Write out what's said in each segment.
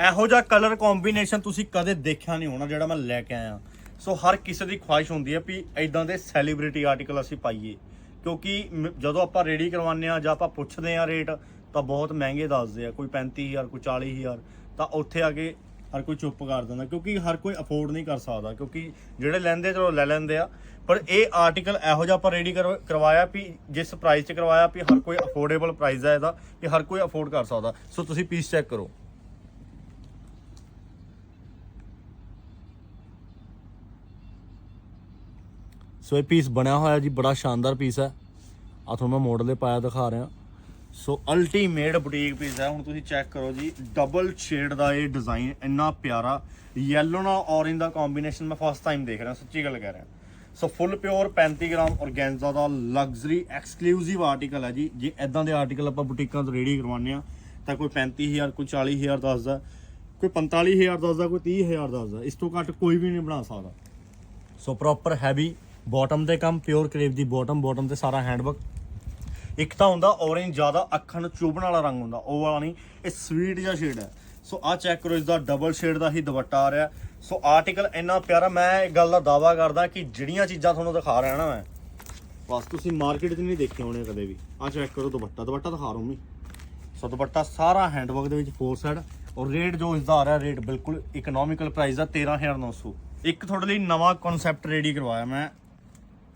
ਇਹੋ ਜਿਹਾ colour combination ਤੁਸੀਂ ਕਦੇ ਦੇਖਿਆ ਨਹੀਂ ਹੋਣਾ ਜਿਹੜਾ ਮੈਂ ਲੈ ਕੇ ਆਇਆ। ਸੋ ਹਰ ਕਿਸੇ ਦੀ ਖੁਆਇਸ਼ ਹੁੰਦੀ ਹੈ ਵੀ ਇਦਾਂ ਦੇ ਸੈਲੀਬ੍ਰਿਟੀ ਆਰਟੀਕਲ ਅਸੀਂ ਪਾਈਏ। ਕਿਉਂਕਿ ਮ- ਜਦੋਂ ਆਪਾਂ ਰੈਡੀ ਕਰਵਾਉਂਦੇ ਆ ਜਾਂ ਆਪਾਂ ਪੁੱਛਦੇ ਆ ਰੇਟ ਤਾਂ ਬਹੁਤ ਮਹਿੰਗੇ ਦੱਸਦੇ ਆ। ਕੋਈ 35000 ਕੋਈ 40000 ਤਾਂ ਉੱਥੇ ਆ ਕੇ ਹਰ ਕੋਈ ਚੁੱਪ ਕਰ ਦਿੰਦਾ। ਕਿਉਂਕਿ ਹਰ ਕੋਈ ਅਫੋਰਡ ਨਹੀਂ ਕਰ ਸਕਦਾ। ਕਿਉਂਕਿ ਜਿਹੜੇ ਲੈਂਦੇ ਚਲੋ ਲੈ ਲੈਂਦੇ ਆ। ਪਰ ਇਹ ਆਰਟੀਕਲ ਇਹੋ ਜਿਹਾ ਆਪਾਂ ਰੈਡੀ ਕਰਵਾਇਆ ਵੀ ਜਿਸ ਪ੍ਰਾਈਸ 'ਚ ਕਰਵਾਇਆ ਵੀ ਹਰ ਕੋਈ ਅਫੋਰਡੇਬਲ ਪ੍ਰਾਈਸ ਹੈ ਇਹਦਾ, ਵੀ ਹਰ ਕੋਈ ਅਫੋਰਡ ਕਰ ਸਕਦਾ। ਸੋ ਤੁਸੀਂ ਪੀਸ ਚੈੱਕ ਕਰੋ। ਸੋ ਇਹ ਪੀਸ ਬਣਿਆ ਹੋਇਆ ਜੀ, ਬੜਾ ਸ਼ਾਨਦਾਰ ਪੀਸ ਹੈ। ਆ ਤੁਹਾਨੂੰ ਮੈਂ ਮਾਡਲ ਦੇ ਪਾਇਆ ਦਿਖਾ ਰਿਹਾ। ਸੋ ਅਲਟੀਮੇਟ ਬੁਟੀਕ ਪੀਸ ਹੈ। ਹੁਣ ਤੁਸੀਂ ਚੈੱਕ ਕਰੋ ਜੀ ਡਬਲ ਸ਼ੇਡ ਦਾ ਇਹ ਡਿਜ਼ਾਈਨ ਇੰਨਾ ਪਿਆਰਾ। ਯੈਲੋ ਨਾਲ ਔਰੇਂਜ ਦਾ ਕੰਬੀਨੇਸ਼ਨ ਮੈਂ ਫਸਟ ਟਾਈਮ ਦੇਖ ਰਿਹਾ, ਸੱਚੀ ਗੱਲ ਕਹਿ ਰਿਹਾ। So full pure 35 gram organza ਦਾ ਲਗਜ਼ਰੀ ਐਕਸਕਲੂਸਿਵ ਆਰਟੀਕਲ ਹੈ ਜੀ। ਜੇ ਇਦਾਂ ਦੇ ਆਰਟੀਕਲ ਆਪਾਂ ਬੁਟੀਕਾਂ ਤੋਂ ਰੇਡੀ ਕਰਵਾਉਂਦੇ ਆ ਤਾਂ ਕੋਈ 35000 ਕੋਈ 40000 ਦੱਸਦਾ ਕੋਈ 45000 ਦੱਸਦਾ ਕੋਈ 30000 ਦੱਸਦਾ ਇਸ ਤੋਂ ਘੱਟ ਕੋਈ ਵੀ ਨਹੀਂ ਬਣਾ ਸਕਦਾ। ਸੋ ਪ੍ਰੋਪਰ ਹੈਵੀ ਬਾਟਮ ਤੇ ਕੰਮ ਪਿਓਰ ਕਰੇਵ ਦੀ ਬਾਟਮ ਬਾਟਮ ਤੇ ਸਾਰਾ ਹੈਂਡਵਰਕ ਇੱਕ ਤਾਂ ਹੁੰਦਾ ਔਰੇਂਜ ਜ਼ਿਆਦਾ ਅੱਖਾਂ ਨੂੰ ਚੁਭਣ ਵਾਲਾ ਰੰਗ ਹੁੰਦਾ, ਉਹ ਵਾਲਾ ਨਹੀਂ, ਇਹ ਸਵੀਟ ਜਿਹਾ ਸ਼ੇਡ ਹੈ। ਸੋ ਆ ਚੈੱਕ ਕਰੋ ਇਸ ਦਾ ਡਬਲ ਸ਼ੇਡ ਦਾ ਹੀ ਦੁਪੱਟਾ ਆ ਰਿਹਾ। ਸੋ ਆਰਟੀਕਲ ਇੰਨਾ ਪਿਆਰਾ, ਮੈਂ ਇਹ ਗੱਲ ਦਾ ਦਾਵਾ ਕਰਦਾ ਕਿ ਜਿਹੜੀਆਂ ਚੀਜ਼ਾਂ ਤੁਹਾਨੂੰ ਦਿਖਾ ਰਿਹਾ ਨਾ ਮੈਂ, ਬਸ ਤੁਸੀਂ ਮਾਰਕੀਟ 'ਚ ਨਹੀਂ ਦੇਖੇ ਹੋਣੇ ਕਦੇ ਵੀ। ਆ ਚੈੱਕ ਕਰੋ ਦੁਪੱਟਾ ਦੁਪੱਟਾ ਦਿਖਾ ਰਹਾ ਮੈਂ। ਸੋ ਦੁਪੱਟਾ ਸਾਰਾ ਹੈਂਡਵਰਕ ਦੇ ਵਿੱਚ ਫੋਰ ਸਾਈਡ ਔਰ ਰੇਟ ਜੋ ਇਸ ਦਾ ਆ ਰਿਹਾ ਰੇਟ ਬਿਲਕੁਲ ਇਕਨੋਮਿਕਲ ਪ੍ਰਾਈਸ ਦਾ 13900 ਇੱਕ ਤੁਹਾਡੇ ਲਈ ਨਵਾਂ ਕਨਸੈਪਟ ਰੈਡੀ ਕਰਵਾਇਆ ਮੈਂ।